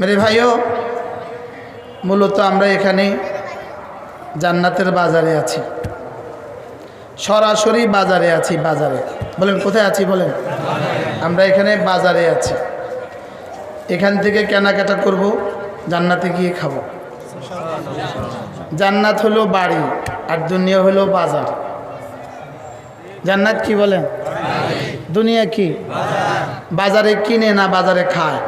মেরে ভাইও, মূলত আমরা এখানে জান্নাতের বাজারে আছি। সরাসরি বাজারে আছি, বাজারে। বলেন, কোথায় আছি বলেন? আমরা এখানে বাজারে আছি। এখান থেকে কেনাকাটা করব, জান্নাতে গিয়ে খাব। জান্নাত হলো বাড়ি, আর দুনিয়া হলো বাজার। জান্নাত কি বলেন? দুনিয়া কি? বাজারে কিনে না বাজারে খায়?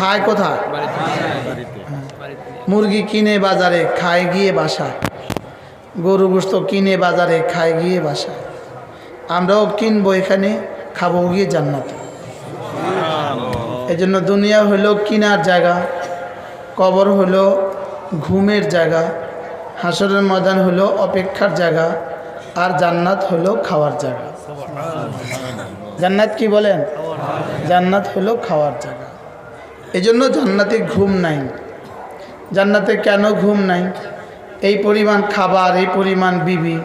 খায় কোথায়? মুরগি কিনে বাজারে, খায় গিয়ে বাসায় গরু গোস্ত কিনে বাজারে, খায় গিয়ে বাসায় আমরাও কিনবো এখানে, খাব গিয়ে জান্নাতে। এই জন্য দুনিয়া হলো কিনার জায়গা, কবর হলো ঘুমের জায়গা, হাসরের ময়দান হলো অপেক্ষার জায়গা, আর জান্নাত হলো খাওয়ার জায়গা। জান্নাত কি বলেন? জান্নাত হলো খাওয়ার জায়গা। এই জন্য জান্নাতে ঘুম নাই। জান্নাতে কেন ঘুম নাই? এই পরিমাণ খাবার, এই পরিমাণ বিবি,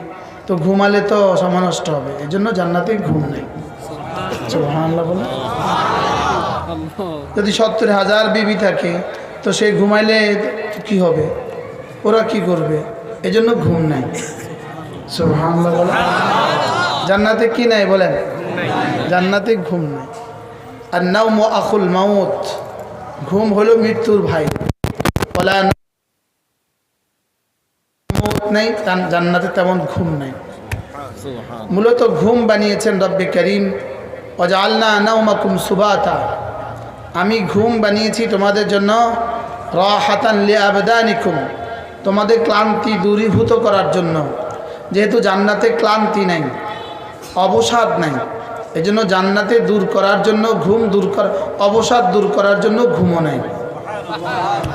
তো ঘুমালে তো সময় নষ্ট হবে। এই জন্য জান্নাতে ঘুম নাই। যদি সত্তর হাজার বিবি থাকে, তো সে ঘুমাইলে কি হবে? ওরা কি করবে? এই জন্য ঘুম নাই। জান্নাতে কি নাই বলেন? জান্নাতে ঘুম নাই। আর নাও আখুল মাউত। ঘুম হলো মৃত্যুর ভাই। বলা নাই জান্নাতে তেমন ঘুম নাই। মূলত ঘুম বানিয়েছেন রব্বে করিম অজালনা নাউমাকুম সুবাতা আমি ঘুম বানিয়েছি তোমাদের জন্য রাহাতান লি আবদানিকুম তোমাদের ক্লান্তি দূরীভূত করার জন্য যেহেতু জান্নাতে ক্লান্তি নাই অবসাদ নাই এই জন্য জান্নাতে দূর করার জন্য ঘুম দূর করা, অবসাদ দূর করার জন্য ঘুমও নাই।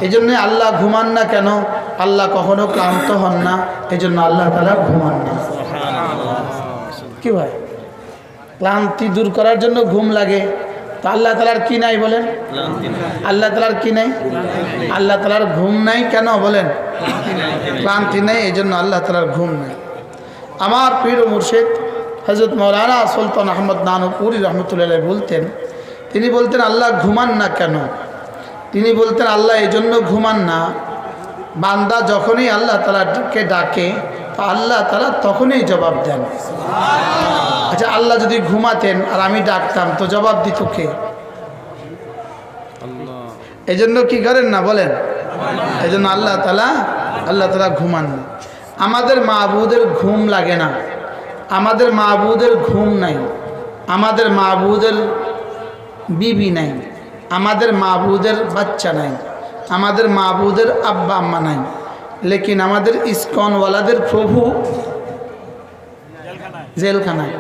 এই জন্যে আল্লাহ ঘুমান না কেন? আল্লাহ কখনো ক্লান্ত হন না এই জন্য আল্লাহ তালা ঘুমান না। কি ভাই? ক্লান্তি দূর করার জন্য ঘুম লাগে। তো আল্লাহ তালার কি নাই বলেন? আল্লাহ তালার কি নাই? আল্লাহ তালার ঘুম নাই কেন বলেন? ক্লান্তি নেই এই জন্য আল্লাহ তালার ঘুম নাই। আমার পীর ও মুর্শিদ হজরত মৌলানা সুলতান আহমদ নানুপুরি রহমতুল্লাহ বলতেন, তিনি বলতেন, আল্লাহ ঘুমান না কেন? তিনি বলতেন, আল্লাহ এই জন্য ঘুমান না। বান্দা যখনই আল্লাহ তালাকে ডাকে, তো আল্লাহ তালা তখনই জবাব দেন। আচ্ছা আল্লাহ যদি ঘুমাতেন আর আমি ডাকতাম, তো জবাব দিত কে? এই জন্য কি করেন না বলেন? এই জন্য আল্লাহ তালা আল্লাহ তালা ঘুমান না। আমাদের মাহবুদের ঘুম লাগে না। আমাদের মাহবুদের ঘুম নাই, আমাদের মাহবুদের বিবি নাই, আমাদের মাহবুদের বাচ্চা নাই, আমাদের মাহবুদের আব্বা আম্মা নাই। লেকিন আমাদের ইস্কনওয়ালাদের প্রভু জেলখানায়।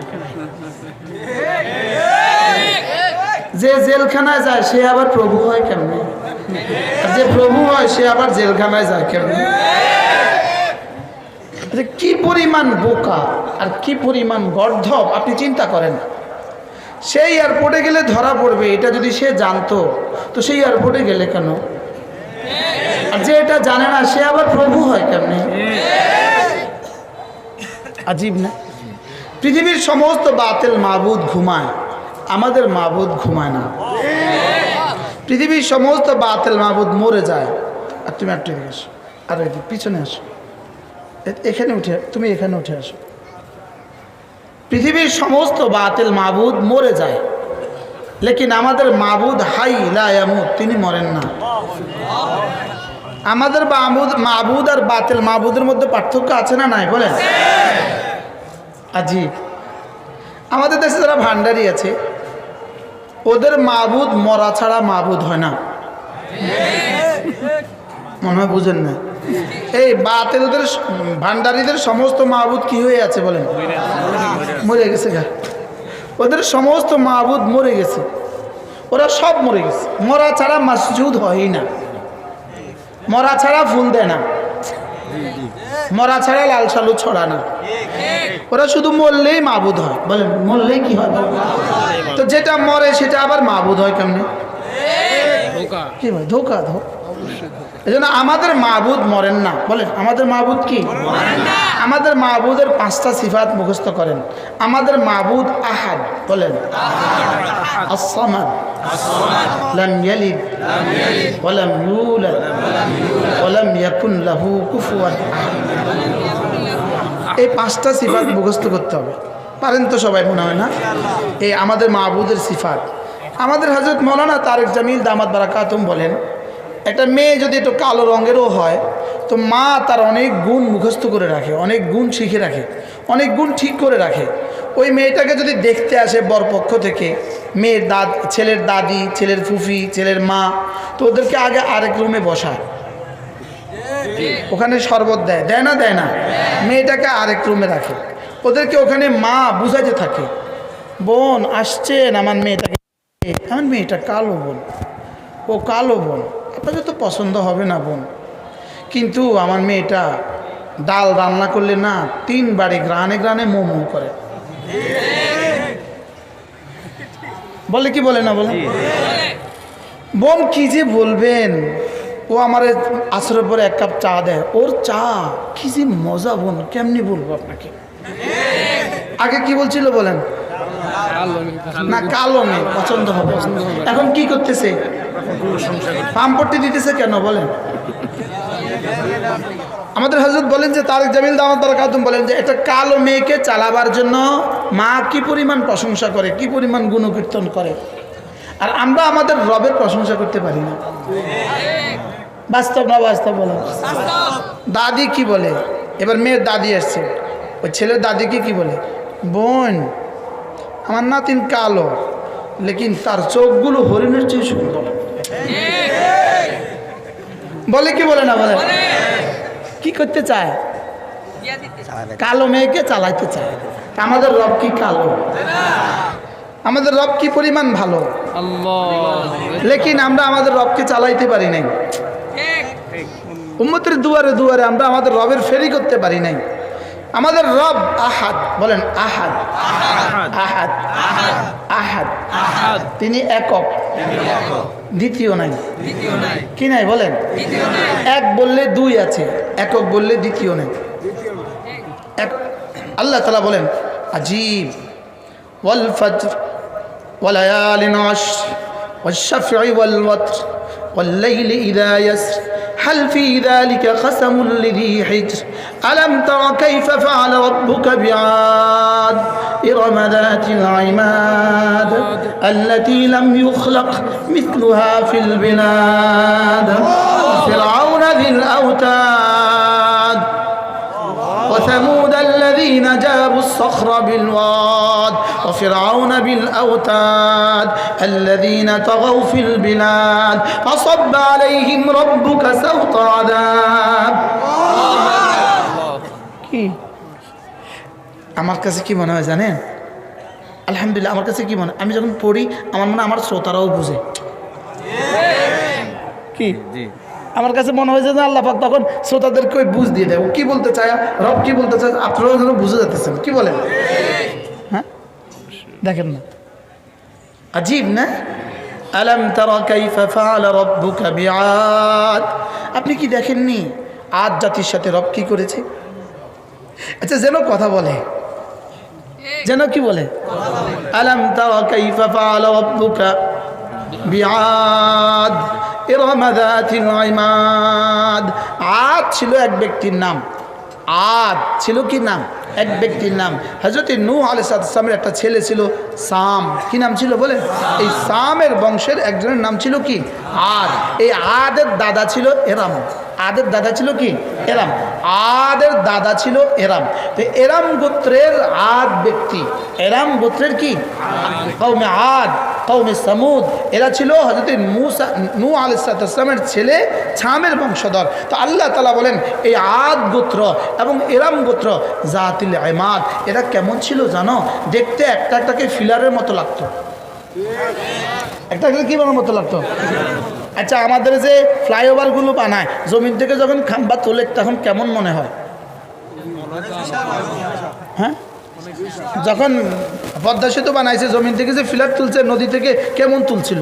যে জেলখানায় যায়, সে আবার প্রভু হয় কেমনে? যে প্রভু হয়, সে আবার জেলখানায় যায় কেমনে? যে কি পরিমাণ বোকা আর কি পরিমাণ গর্ধব আপনি চিন্তা করেন সেই এয়ারপোর্টে গেলে ধরা পড়বে, এটা যদি সে জানতো, তো সেই এয়ারপোর্টে গেলে কেন? আর যে এটা জানে না, সে আবার প্রভু হয় কেমনে? আজীব না? পৃথিবীর সমস্ত বাতেল মাবুদ ঘুমায়, আমাদের মাবুদ ঘুমায় না। পৃথিবীর সমস্ত বাতেল মাবুদ মরে যায়। আর তুমি একটু আর পিছনে আসো। এখানে উঠে, তুমি এখানে উঠে আসো। পৃথিবীর সমস্ত বাতিল মাবুদ মরে যায়, লেকিন আমাদের মাবুদ হাই লায়ামুদ তিনি মরেন না। আমাদের মাবুদ মাবুদ আর বাতিল মাবুদের মধ্যে পার্থক্য আছে না নাই? বলেন। আজিব। আমাদের দেশে যারা ভান্ডারি আছে, ওদের মাবুদ মরা ছাড়া মাবুদ হয় না। মনে হয় বুঝেন না। এই বাতিলদের ভান্ডারীদের সমস্ত মাহবুদ কি হয়ে আছে বলেন? মরে গেছে গা। ওদের সমস্ত মাহবুদ মরে গেছে। ওরা সব মরে গেছে। মরা ছাড়া মসজুদ হয়ই না। মরা ছাড়া ফুল দেয় না। মরা ছাড়া লাল সালু ছড়া না। ওরা শুধু মরলেই মাহবুদ হয়। বলেন মরলেই কি হয়? তো যেটা মরে সেটা আবার মাহবুদ হয় কেমনে? ধোকা। কি ভাই ধোকা ধোকা। এই জন্য আমাদের মাহবুদ মরেন না। বলেন, আমাদের মাহবুদ কি? আমাদের মাহবুদের পাঁচটা সিফাত মুখস্থ করেন। আমাদের মাহবুদ আহাদ, বলেন। এই পাঁচটা সিফাত মুখস্থ করতে হবে। পারেন তো সবাই, মনে হয় না? এই আমাদের মাহবুদের সিফাত। আমাদের হজরত মৌলানা তারেক জামিল দামাত বারাকাতুম বলেন একটা মেয়ে যদি একটু কালো রঙেরও হয়, তো মা তার অনেক গুণ মুখস্থ করে রাখে, অনেক গুণ শিখে রাখে, অনেক গুণ ঠিক করে রাখে। ওই মেয়েটাকে যদি দেখতে আসে বরপক্ষ থেকে, মেয়ের দাদ, ছেলের দাদি, ছেলের ফুফি, ছেলের মা, তো ওদেরকে আগে আরেক রুমে বসায়। ওখানে শরবত দেয় দেয় না দেয় না? মেয়েটাকে আরেক রুমে রাখে। ওদেরকে ওখানে মা বুঝাতে থাকে, বোন, আসছেন আমার মেয়েটাকে আমার মেয়েটা কালো বোন, ও কালো বোন। আপনাদের তো পছন্দ হবে না, বোন। কিন্তু আমার মেয়েটা ডাল রান্না করলে না তিনবারে গ্রানে গ্রানে মোমো করে। বলে কি বলে না, বলে? বোন, কি যে বলবেন? ও আমার আসরের পরে এক কাপ চা দেয়। ওর চা, কি যে মজা, বোন। কেমনি বলব আপনাকে? আগে কি বলছিল বলেন? না, কালো মেয়ে, পছন্দ হবে। এখন কি করতেছে? পাম্পট্টি দিতেছে কেন, বলেন? আমাদের হজরত বলেন যে, তারেক জামিল দামাত বারাকাতুম বলেন যে একটা কালো মেয়েকে চালাবার জন্য মা কি পরিমাণ প্রশংসা করে, কি পরিমাণ গুণকীর্তন করে? আর আমরা আমাদের রবের প্রশংসা করতে পারি না। বাস্তব না বাস্তব বলো দাদি কি বলে? এবার মেয়ের দাদি আসছে। ওই ছেলের দাদিকে কি বলে? বোন, আমার নাতিন কালো, লেকিন তার চোখগুলো হরিণের চেয়ে সুন্দর। বলে কি বলে না বলে? কি করতে চায়? কালো মেয়েকে চালাইতে চায়। আমাদের রব কি কালো? আমাদের রব কি পরিমাণ ভালো? আল্লাহ। লেকিন আমরা আমাদের রবকে চালাইতে পারি নাই। উম্মতের দুয়ারে দুয়ারে আমরা আমাদের রবের ফেরি করতে পারি নাই। আমাদের রব আহাদ বলেন আহাদ আহাদ আহাদ আহাদ তিনি একক দ্বিতীয় নাই দ্বিতীয় নাই কি নাই বলেন এক বললে দুই আছে একক বললে দ্বিতীয় নেই এক আল্লাহ তালা বলেন আজিব ওয়াল ফজর وليال عشر والشفع والوتر والليل إذا يسر هل في ذلك قسم لذي حجر ألم تر كيف فعل ربك بعاد؟ إرم ذات العماد التي لم يخلق مثلها في البلاد. فرعون ذي الأوتاد وثمود الذين جابوا الصخر بالواد. وفرعون بالأوتاد الذين طغوا في البلاد. فصب عليهم ربك سوط عذاب. কি? আমার কাছে কি মনে হয় জানেন? আলহামদুলিল্লাহ আমার কাছে কি মনে হয়? আমি যখন পড়ি আমার মনে আমার শ্রোতারাও বুঝে। কি? জি। আমার কাছে মনে হয়েছে যে আল্লাহ পাক তখন শ্রোতাদেরকে ওই বুঝ দিয়ে দেয়। ও কি বলতে চায়? রব কি বলতে চায়? আপনারাও যেন বুঝে যাচ্ছেন কি বলেন? হ্যাঁ? দেখেন না। আজীব না? আলম তারা কাইফা ফাআলা রাব্বুকা বিআদ। আপনি কি দেখেননি? আদ জাতির সাথে রব কি করেছে? আচ্ছা যেন কথা বলে। যেন কি বলে? আলম আদ ছিল এক ব্যক্তির নাম। আদ ছিল কি নাম? এক ব্যক্তির নাম। হজরত নূ আলাইসালামের একটা ছেলে ছিল সাম। কি নাম ছিল বলে এই সামের বংশের একজনের নাম ছিল কি? আদ। এই আদের দাদা ছিল এরাম আদের দাদা ছিল কি? এরাম। আদের দাদা ছিল এরাম। তো এরাম গোত্রের আদ ব্যক্তি। এরাম গোত্রের কি? কৌমে আদ কৌমে সামুদ। এরা ছিল হজরত মুসা, নু আলাইসালামের ছেলে, ছামের বংশধর। তো আল্লাহ তালা বলেন, এই আদ গোত্র এবং এরাম গোত্র, জাতিল এমাদ এরা কেমন ছিল জানো? দেখতে একটা একটাকে ফিলারের মতো লাগতো। একটা কী বানার মতো লাগতো? আচ্ছা আমাদের যে ফ্লাইওভারগুলো বানায়, জমিন থেকে যখন খাম্বা তোলে, তখন কেমন মনে হয়? হ্যাঁ? যখন পদ্মা সেতু বানাইছে, জমিন থেকে যে ফিলার তুলছে, নদী থেকে কেমন তুলছিল?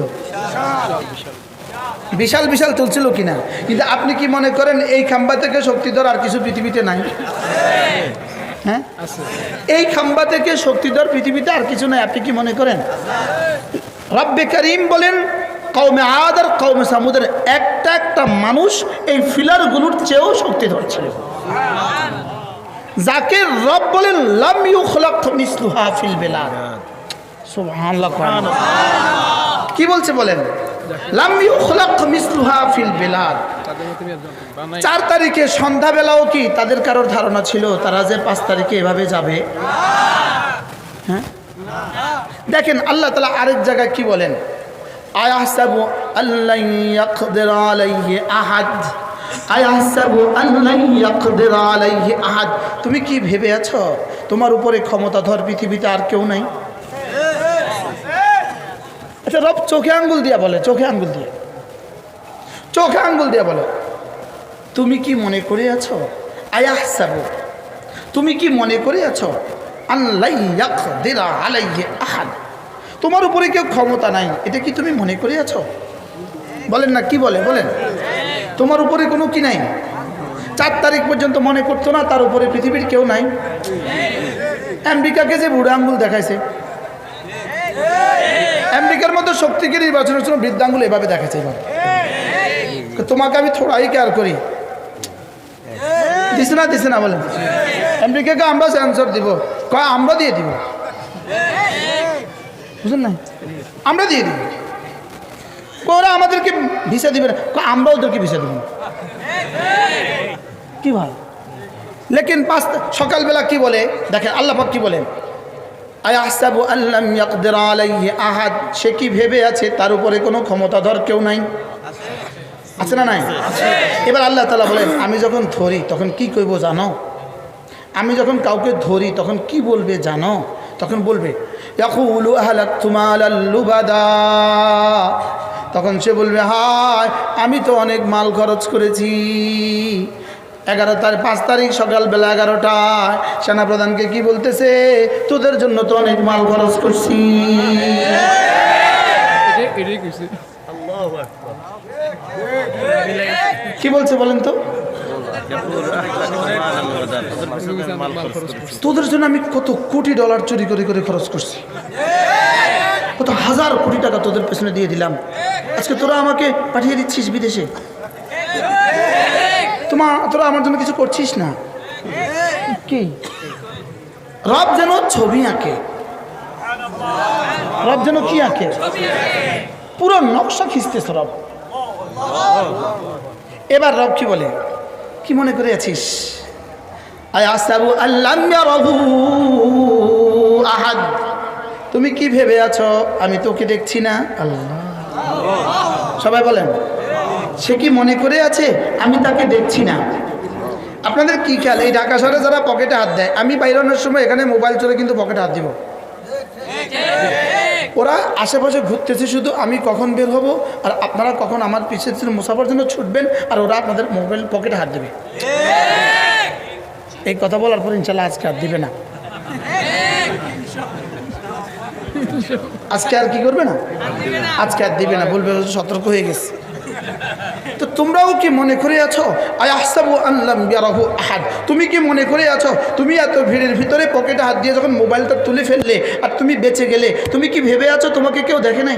বিশাল বিশাল তুলছিল কিনা? কিন্তু আপনি কি মনে করেন, এই খাম্বা থেকে শক্তিধর আর কিছু পৃথিবীতে নাই? হ্যাঁ? এই খাম্বা থেকে শক্তিধর পৃথিবীতে আর কিছু নাই, আপনি কি মনে করেন? রব্বে করিম বলেন কৌমে আর কৌমে সামুদের একটা একটা মানুষ এই ফিলারগুলোর চেয়েও শক্তি ধরছিল। যাকে রব বলেন, লাম ইউখলাক মিসলুহা ফিল কোরআন। কি বলছে বলেন? চার তারিখে সন্ধ্যাবেলাও কি তাদের কারোর ধারণা ছিল? তারা যে পাঁচ তারিখে এভাবে যাবে? হ্যাঁ? দেখেন, আল্লাহ তালা আরেক জায়গায় কি বলেন? আলাইহি আহাদ আয়াহসাবু আল্লাহ ইয়াকদির আলাইহি আহাদ তুমি কি ভেবে আছো তোমার উপরে ক্ষমতাধর পৃথিবীতে আর কেউ নাই? আচ্ছা রব চোখে আঙ্গুল দিয়া বলে, চোখে আঙ্গুল দিয়ে। চোখে আঙ্গুল দিয়া বলে। তুমি কি মনে করে আছো আয়াহসাবু। তুমি কি মনে করে আছো আল্লাহ আলাইহি আহাদ। তোমার উপরে কেউ ক্ষমতা নাই। এটা কি তুমি মনে করে আছো বলেন না, কি বলে? বলেন। তোমার উপরে কোনো কি নাই? চার তারিখ পর্যন্ত মনে করতো না তার উপরে পৃথিবীর কেউ নাই? আমেরিকাকে যে বুড়ো আঙ্গুল দেখাইছে। আমেরিকার মতো শক্তিকে নির্বাচনের জন্য বৃদ্ধাঙ্গুল এভাবে দেখাচ্ছে এভাবে তোমাকে আমি থোড়াই কেয়ার করি? দিছে না দিছে না বলেন। আমেরিকাকে আমরা অ্যান্সার দিব। কয়, আমরা দিয়ে দিব? বুঝলেন না আমরা দিয়ে দিব। ওরা আমাদেরকে ভিসা দিবে না। আমরা ওদেরকে ভিসা দেব। কি ভাই? লেকিন পাঁচ সকালবেলা কি বলে? দেখেন আল্লাপাক কি বলেন? আয়াহসাবু আল্লাম ইয়াকদির আলাইহি আহাদ? সে কি ভেবে আছে তার উপরে কোনো ক্ষমতাধর কেউ নাই? আছে না নাই? এবার আল্লাহ তালা বলেন আমি যখন ধরি তখন কি করব জানো? আমি যখন কাউকে ধরি তখন কি বলবে জানো? তখন বলবে ইয়াকুলু আহলাকতু মালাল লুবাদা। তখন সে বলবে হায় আমি তো অনেক মাল খরচ করেছি। এগারো তারিখ পাঁচ তারিখ সকালবেলা এগারোটায় সেনাপ্রধানকে কি বলতেছে? তোদের জন্য তো অনেক মাল খরচ করছি। কি বলছে বলেন তো? তোদের জন্য আমি কত কোটি ডলার চুরি করে করে খরচ করছি। কত হাজার কোটি টাকা তোদের পেছনে দিয়ে দিলাম। আজকে তোরা আমাকে পাঠিয়ে দিচ্ছিস বিদেশে? তোমা, তোরা আমার জন্য কিছু করছিস না? কি? রব যেন ছবি আঁকে। রব যেন কি আঁকে? পুরো নকশা খিস্তেছে রব। এবার রব কি বলে? কি মনে করে আছিস? আহাদ। তুমি কি ভেবে আছো? আমি তোকে দেখছি না। আল্লাহ। সবাই বলেন, সে কি মনে করে আছে? আমি তাকে দেখছি না। আপনাদের কি খেয়াল? এই ঢাকা শহরে যারা পকেটে হাত দেয়, আমি বাইরানোর সময় এখানে মোবাইল চলে কিন্তু পকেটে হাত দিব। ওরা আশেপাশে ঘুরতেছে শুধু আমি কখন বের হব আর আপনারা কখন আমার পিছিয়ে ছিল মুসাফার জন্য ছুটবেন আর ওরা আপনাদের মোবাইল পকেটে হাত দেবে। এই কথা বলার পর ইনশাল্লাহ আজকে আর দিবে না। আজকে আর কি করবে না? আজকে আর দিবে না, বলবে সতর্ক হয়ে গেছে। তো তোমরাও কি মনে করে আছো? আয় আহসাবু আল্লাম বিয়ারাহু আহাদ। তুমি কি মনে করে আছো? তুমি এত ভিড়ের ভিতরে পকেটে হাত দিয়ে যখন মোবাইলটা তুলে ফেললে আর তুমি বেঁচে গেলে তুমি কি ভেবে আছো তোমাকে কেউ দেখে নাই?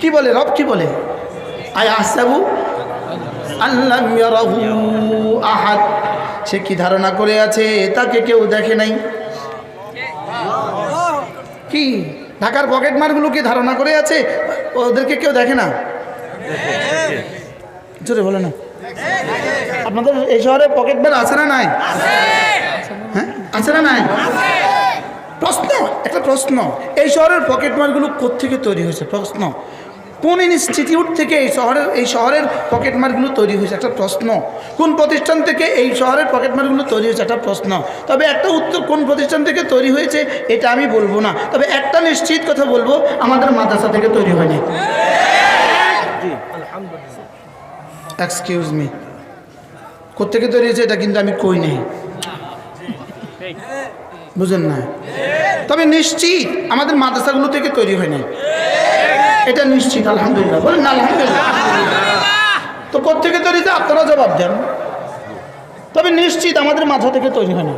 কি বলে রব? কি বলে? আয় আহসাবু আল্লাম ইয়ারাহু আহাদ। সে কি ধারণা করে আছে? তাকে কেউ দেখে নাই? কি? ঢাকার পকেট মারগুলো কি ধারণা করে আছে? ওদেরকে কেউ দেখে না? জোরে বলে না। আপনাদের এই শহরে পকেট মার আছে না নাই? হ্যাঁ? আছে না নাই? প্রশ্ন, একটা প্রশ্ন। এই শহরের পকেট মারগুলো কোত্থেকে তৈরি হয়েছে? প্রশ্ন। কোন ইনস্টিটিউট থেকে এই শহরের এই শহরের পকেট মারগুলো তৈরি হয়েছে? একটা প্রশ্ন। কোন প্রতিষ্ঠান থেকে এই শহরের পকেট মারগুলো তৈরি হয়েছে? একটা প্রশ্ন। তবে একটা উত্তর কোন প্রতিষ্ঠান থেকে তৈরি হয়েছে এটা আমি বলব না। তবে একটা নিশ্চিত কথা বলব আমাদের মাদ্রাসা থেকে তৈরি হয়নি। এক্সকিউজ মি কোথেকে তৈরি হয়েছে এটা কিন্তু আমি কই নেই। বুঝেন না? তবে নিশ্চিত আমাদের মাদ্রাসাগুলো থেকে তৈরি হয় নাই এটা নিশ্চিত আলহামদুলিল্লাহ। বলেন না আলহামদুলিল্লাহ। তো কোথেকে তৈরি হয়েছে? আপনারা জবাব দেন। তবে নিশ্চিত আমাদের মাথা থেকে তৈরি হয় না।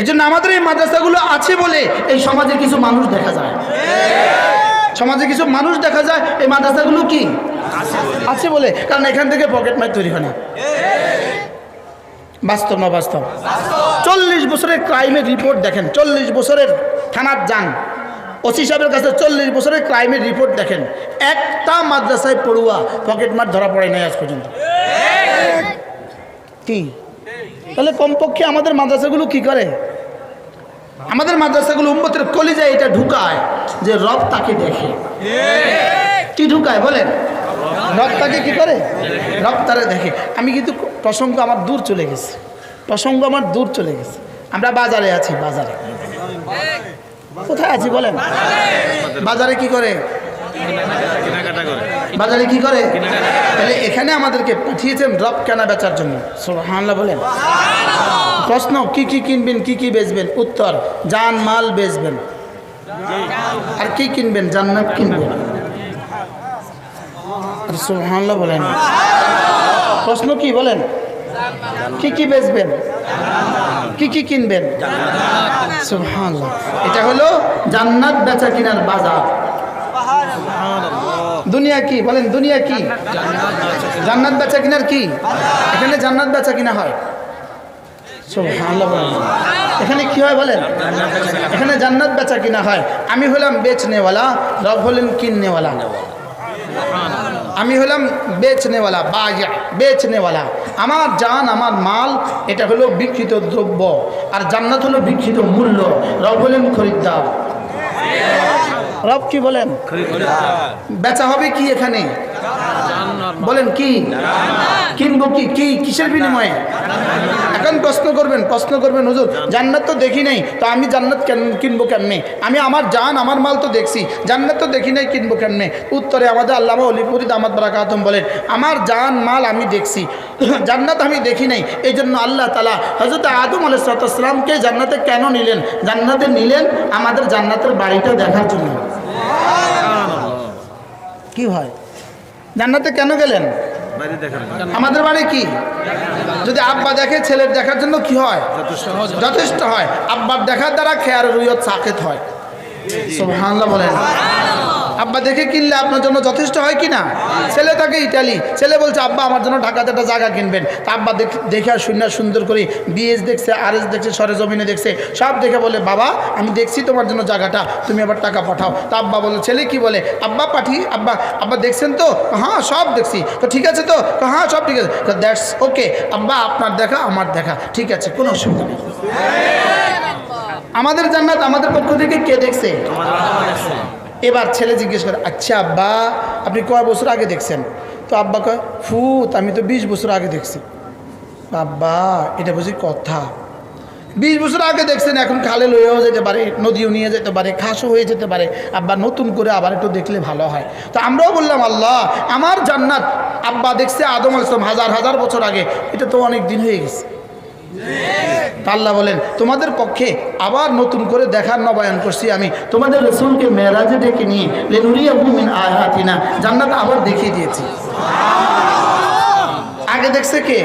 এই জন্য আমাদের এই মাদ্রাসাগুলো আছে বলে এই সমাজে কিছু মানুষ দেখা যায়। সমাজে কিছু মানুষ দেখা যায় এই মাদ্রাসাগুলো কি? আছে বলে। কারণ এখান থেকে পকেট মার তৈরি হয় না। বাস্তব না বাস্তব। চল্লিশ বছরের ক্রাইমের রিপোর্ট দেখেন। চল্লিশ বছরের থানার যান। ওসি সাহেবের কাছে চল্লিশ বছরের ক্রাইমের রিপোর্ট দেখেন। একটা মাদ্রাসায় পড়ুয়া পকেট মার ধরা পড়ে নাই আজ পর্যন্ত। কি? তাহলে কমপক্ষে আমাদের মাদ্রাসাগুলো কি করে? আমাদের মাদ্রাসাগুলো উম্মতের কলিজায় এটা ঢুকায় যে রব তাকে দেখে। কি ঢুকায় বলেন? রব তাকে কি করে? রব তারে দেখে। আমি কিন্তু প্রসঙ্গ আমার দূর চলে গেছে। প্রসঙ্গ আমার দূর চলে গেছে। আমরা বাজারে আছি, বাজারে। কোথায় আছি, বলেন? বাজারে কি করে? বাজারে কি করে? তাহলে এখানে আমাদেরকে পাঠিয়েছেন রব কেনা বেচার জন্য। হামলা বলেন। প্রশ্ন, কি কি কিনবেন, কি কি বেচবেন? উত্তর, জান, মাল বেচবেন। আর কি কিনবেন? জান্নাত কিনবেন। আর সুবহানাল্লাহ বলেন। প্রশ্ন কি, বলেন? কি কি বেচবেন? কি কি কিনবেন? এটা হলো জান্নাত বেচা কিনার বাজার। দুনিয়া কি? বলেন, দুনিয়া কি? জান্নাত বেচা কিনার কি? এখানে জান্নাত বেচা কিনা হয়। এখানে কি হয় বলেন? এখানে জান্নাত বেচা কিনা হয়। আমি হলাম বেচনেওয়ালা, রব হলেন কিননেওয়ালা। আমি হলাম বেচনেওয়ালা বাজা বেচনেওয়ালা। আমার জান আমার মাল এটা হলো বিকৃত দ্রব্য। আর জান্নাত হলো বিকৃত মূল্য। রব হলেন খরিদ্দার। রব কি বলেন? বেচা হবে কি এখানে? বলেন কি? কিনবো কি? কি? কিসের বিনিময়ে? এখন প্রশ্ন করবেন প্রশ্ন করবেন হুজুর জান্নাত তো দেখি নাই তো আমি জান্নাত কেন কিনবো কেমনে? আমি আমার জান আমার মাল তো দেখছি জান্নাত তো দেখি নাই কিনবো কেমনে? উত্তরে আমাদের আল্লামা অলিপুরি দামাত বারাকাতম বলেন আমার জান মাল আমি দেখছি জান্নাত আমি দেখি নাই এই জন্য আল্লাহ তালা হজরত আদম আলাইসালামকে জান্নাতে কেন নিলেন? জান্নাতে নিলেন আমাদের জান্নাতের বাড়িটা দেখার জন্য। কি হয়? জান্নাতে কেন গেলেন? আমাদের বাড়ি কি? যদি আব্বা দেখে ছেলের দেখার জন্য কি হয়? যথেষ্ট হয়। আব্বার দেখার দ্বারা খেয়ার রুইয়ত সাকেত হয়। সুবহানাল্লাহ বলেন। আব্বা দেখে কিনলে আপনার জন্য যথেষ্ট হয় কি না? ছেলে থাকে ইটালি ছেলে বলছে আব্বা আমার জন্য ঢাকাতে একটা জায়গা কিনবেন। তা আব্বা দেখ- আর শূন্য সুন্দর করে বিএস দেখছে আর এস দেখছে সরে জমিনে দেখছে সব দেখে বলে বাবা আমি দেখছি তোমার জন্য জায়গাটা তুমি আবার টাকা পাঠাও। তা আব্বা বলে ছেলে কি বলে? আব্বা পাঠি আব্বা আব্বা দেখছেন তো? হ্যাঁ সব দেখছি। তো ঠিক আছে তো? হ্যাঁ সব ঠিক আছে। তো দ্যাটস ওকে আব্বা আপনার দেখা আমার দেখা। ঠিক আছে কোনো অসুবিধা নেই। আমাদের জান্নাত আমাদের পক্ষ থেকে কে দেখছে। এবার ছেলে জিজ্ঞেস করে আচ্ছা আব্বা, আপনি কয় বছর আগে দেখছেন? তো আব্বা কয় ফুত আমি তো বিশ বছর আগে দেখছি। আব্বা, এটা বুঝি কথা। বিশ বছর আগে দেখছেন, এখন খালে লইয়াও যেতে পারে, নদীও নিয়ে যেতে পারে খাসও হয়ে যেতে পারে। আব্বা নতুন করে আবার একটু দেখলে ভালো হয়। তো আমরাও বললাম, আল্লাহ, আমার জান্নাত আব্বা দেখছে আদম আলাইসলাম হাজার হাজার বছর আগে। এটা তো অনেক দিন হয়ে গেছে। আল্লাহ বলেন তোমাদের পক্ষে আবার নতুন করে দেখার নবায়ন করছি আমি। তোমাদের রসুলকে মেয়েরাজে ডেকে নিয়ে লেনুরিয়া ভূমিন আয়াতিনা জান্নাত আবার দেখিয়ে দিয়েছি। আগে দেখছে কে?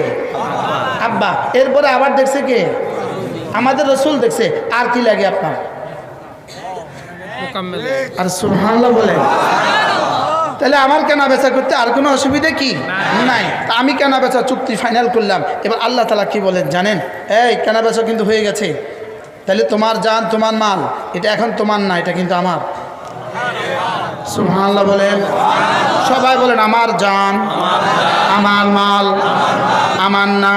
আব্বা এরপরে আবার দেখছে কে? আমাদের রসুল দেখছে আর কি লাগে আপনার? আর সুবহানাল্লাহ বলেন। তাহলে আমার কেনা বেচা করতে আর কোনো অসুবিধা কি? নাই। তা আমি কেনা বেচা চুক্তি ফাইনাল করলাম। এবার আল্লাহ তালা কি বলেন জানেন? এই কেনা বেচা কিন্তু হয়ে গেছে। তাহলে তোমার জান তোমার মাল এটা এখন তোমার না এটা কিন্তু আমার। সুবহানাল্লাহ বলেন। সবাই বলেন আমার জান আমার মাল আমার না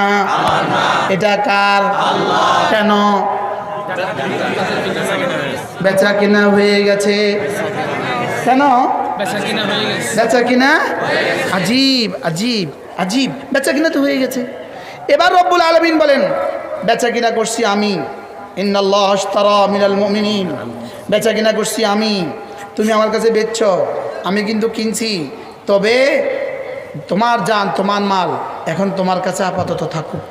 এটা কার? কেন? বেচা কিনা হয়ে গেছে। কেন? বেচা কিনা আজীব আজীব আজীব। বেচা কিনা তো হয়ে গেছে। এবার রব্বুল আলমিন বলেন বেচা কিনা করছি আমি। ইন্নাল্লাহ আশতারা মিনাল মুমিনিন। বেচা কিনা করছি আমি। তুমি আমার কাছে বেচছ। আমি কিন্তু কিনছি। তবে তোমার জান তোমার মাল এখন তোমার কাছে আপাতত থাকুক।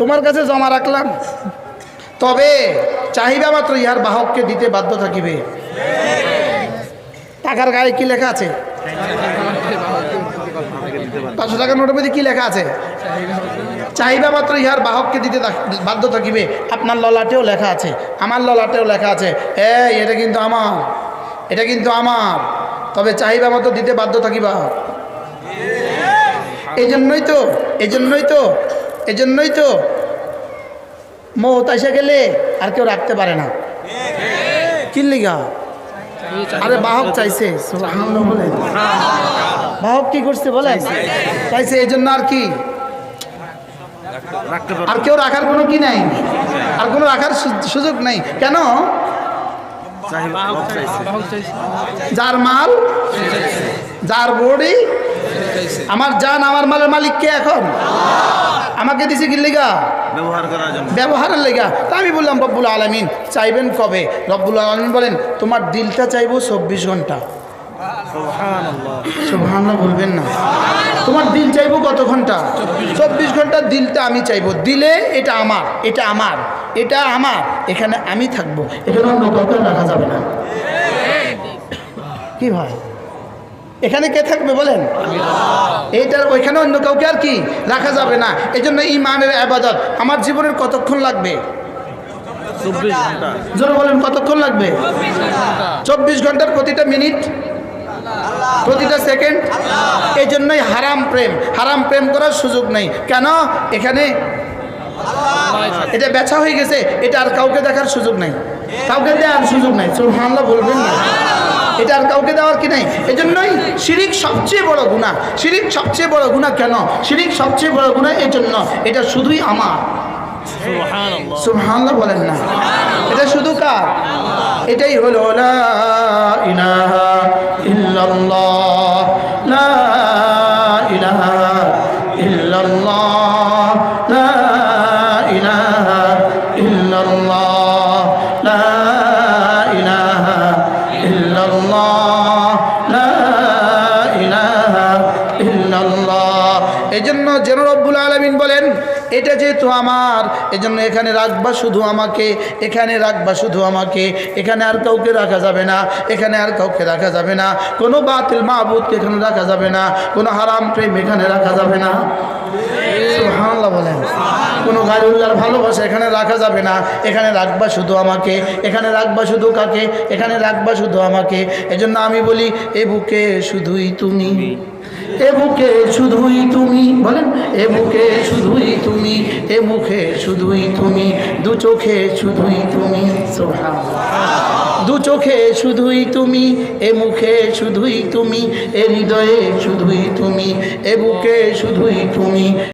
তোমার কাছে জমা রাখলাম। তবে চাহিদা মাত্র ইহার বাহককে দিতে বাধ্য থাকিবে। টাকার গায়ে কি লেখা আছে? পাঁচশো টাকার নোটের মধ্যে কি লেখা আছে? চাহিদা মাত্র ইহার বাহককে দিতে বাধ্য থাকিবে। আপনার ললাটেও লেখা আছে। আমার ললাটেও লেখা আছে। এই, এটা কিন্তু আমার। এটা কিন্তু আমার। তবে চাহিদা মতো দিতে বাধ্য থাকিবা। এই জন্যই তো এই জন্যই তো এই জন্যই তো। মৌত এসে গেলে আর কেউ রাখতে পারে না। কি লিগা? আরে বাহক চাইছে বাহক কি করছে বলেন? চাইছে এই জন্য আর কি? আর কেউ রাখার কোনো কি নাই? আর কোনো রাখার সুযোগ নাই। কেন? যার মাল, যার বডি, আমার জান, আমার মালের মালিক কে এখন? আমাকে দিছে কি লিগা? ব্যবহার করার জন্য। ব্যবহারের লেগা। তা আমি বললাম রব্বুল আলমিন চাইবেন কবে? রব্বুল আলমিন বলেন তোমার দিলটা চাইব চব্বিশ ঘণ্টা। সুবহানাল্লাহ। বলবেন না। তোমার দিল চাইব কত ঘণ্টা? চব্বিশ ঘণ্টা দিলটা আমি চাইব। দিলে এটা আমার এটা আমার এটা আমার এখানে আমি থাকব। এখানে অন্য কাউকে রাখা যাবে না। কি ভাই? এখানে কে থাকবে বলেন? এইটার ওইখানে অন্য কাউকে আর কি? রাখা যাবে না। এই জন্য ইমানের আবাদত। আমার জীবনের কতক্ষণ লাগবে? জোরে বলেন কতক্ষণ লাগবে? চব্বিশ ঘণ্টার প্রতিটা মিনিট? প্রতিটা সেকেন্ড? এই জন্যই হারাম প্রেম। হারাম প্রেম করার সুযোগ নেই। কেন? এখানে এটা বেচা হয়ে গেছে। এটা আর কাউকে দেখার সুযোগ নেই। কাউকে দেওয়ার সুযোগ নাই। সুবহানাল্লাহ বলবেন না। এটা আর কাউকে দেওয়ার কি নাই? এই জন্যই শিরিক সবচেয়ে বড় গুণা। শিরিক সবচেয়ে বড় গুণা কেন? শিরিক সবচেয়ে বড় গুণা এই জন্য এটা শুধুই আমার। সুবহানাল্লাহ বলেন না। এটা শুধু কার? এটাই হলো লা ইলাহা ইল্লাল্লাহ। যেহেতু আমার, এজন্য এখানে রাখবা শুধু আমাকে, এখানে রাখবা শুধু আমাকে, এখানে আর কাউকে রাখা যাবে না, এখানে আর কাউকে রাখা যাবে না, কোনো বাতিল মাহবুদকে এখানে রাখা যাবে না, কোনো হারাম প্রেম এখানে রাখা যাবে না। সুবহানাল্লাহ বলেন। কোনো গাড়িউল্লার ভালোবাসা এখানে রাখা যাবে না। এখানে রাখবা শুধু আমাকে, এখানে রাখবা শুধু কাকে, এখানে রাখবা শুধু আমাকে। এজন্য আমি বলি, এ বুকে শুধুই তুমি, এ বুকে শুধুই তুমি। বলেন, এ বুকে শুধুই তুমি, এ মুখে শুধুই তুমি, দু চোখে শুধুই তুমি। দু চোখে শুধুই তুমি, এ মুখে শুধুই তুমি, এ হৃদয়ে শুধুই তুমি, এ বুকে শুধুই তুমি।